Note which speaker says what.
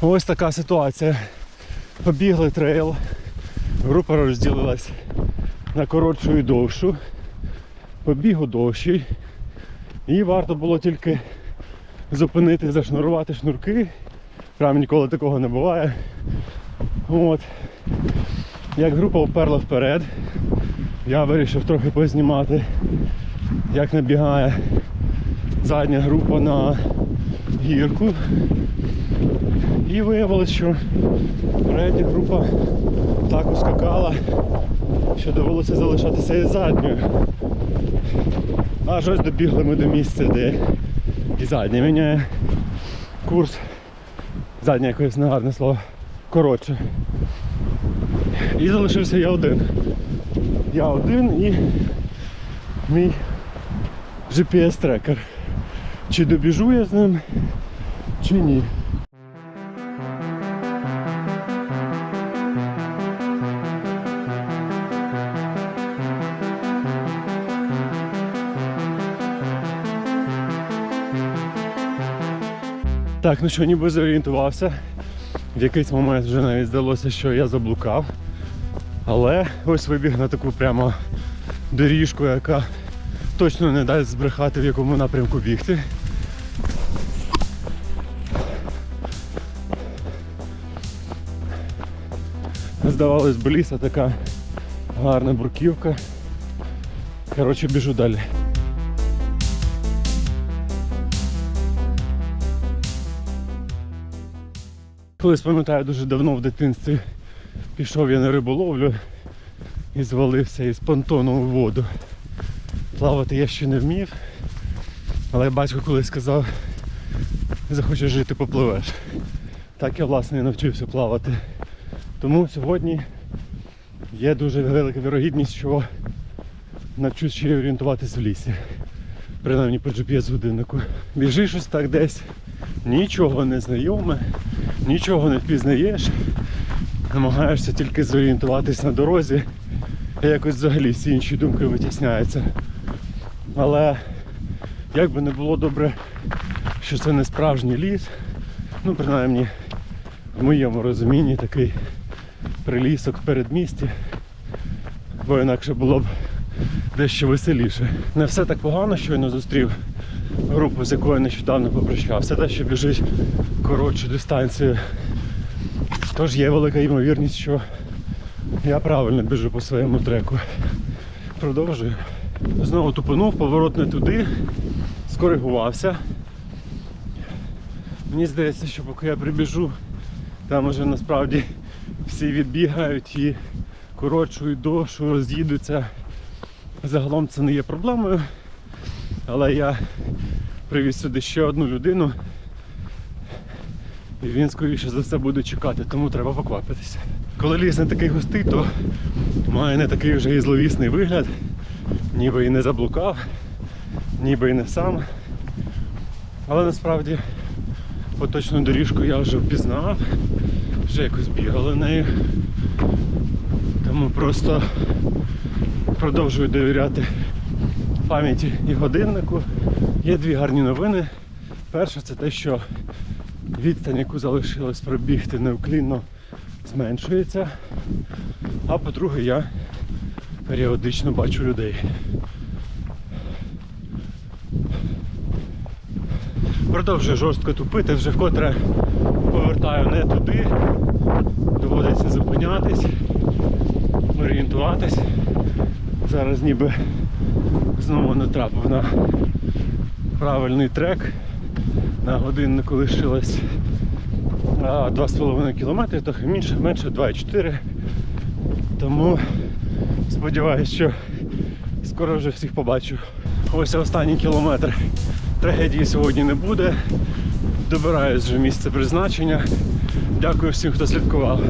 Speaker 1: Ось така ситуація. Побігли трейл. Група розділилась на коротшу і довшу. Побігу довший. І варто було тільки зупинити, зашнурувати шнурки. Прям ніколи такого не буває. От. Як група вперла вперед, я вирішив трохи познімати, як набігає задня група на гірку. І виявилось, що передня група так ускакала, що довелося залишатися і задньою. Аж ось добігли ми до місця, де і задня міняє курс. Задня якось негарне слово. Коротше. І залишився я один. Я один і мій GPS-трекер. Чи добіжу я з ним, чи ні. Так, ну що, ніби зорієнтувався. В якийсь момент вже навіть здалося, що я заблукав. Але ось вибіг на таку прямо доріжку, яка точно не дасть збрехати, в якому напрямку бігти. Здавалось би, ліса така гарна бурківка. Коротше, біжу далі. Колись пам'ятаю дуже давно в дитинстві пішов я на риболовлю і звалився із понтону у воду. Плавати я ще не вмів, але батько колись сказав, захочеш жити, попливеш. Так я власне і навчився плавати. Тому сьогодні є дуже велика вірогідність, що навчусь ще орієнтуватись в лісі. Принаймні по GPS-годиннику. Біжиш ось так десь, нічого не знайоме, нічого не впізнаєш, намагаєшся тільки зорієнтуватись на дорозі, і якось взагалі всі інші думки витісняються. Але як би не було добре, що це не справжній ліс, ну принаймні в моєму розумінні такий прилісок в передмісті, бо інакше було б дещо веселіше. Не все так погано, щойно зустрів групу, з якою нещодавно попрощався, те, що біжить коротшу дистанцію. Тож є велика ймовірність, що я правильно біжу по своєму треку. Продовжую. Знову тупанув, поворот не туди, скоригувався. Мені здається, що поки я прибіжу, там уже насправді всі відбігають і коротшу і довшу роз'їдуться. Загалом це не є проблемою. Але я привіз сюди ще одну людину. І він скоріше за все буде чекати, тому треба поквапитися. Коли ліс не такий густий, то має не такий вже і зловісний вигляд, ніби і не заблукав, ніби і не сам. Але насправді поточну доріжку я вже впізнав, вже якось бігали нею. Тому просто продовжую довіряти пам'яті і годиннику. Є дві гарні новини. Перше це те, що відстань, яку залишилось пробігти неуклінно, зменшується. А по-друге, я періодично бачу людей. Продовжую жорстко тупити, вже вкотре повертаю не туди. Доводиться зупинятись, орієнтуватись. Зараз ніби знову натрапив на правильний трек. На годиннику лишилось 2,5 кілометри, трохи менше, менше 2,4. Тому сподіваюся, що скоро вже всіх побачу. Ось останній кілометр. Трагедії сьогодні не буде. Добираюсь вже місце призначення. Дякую всім, хто слідкував.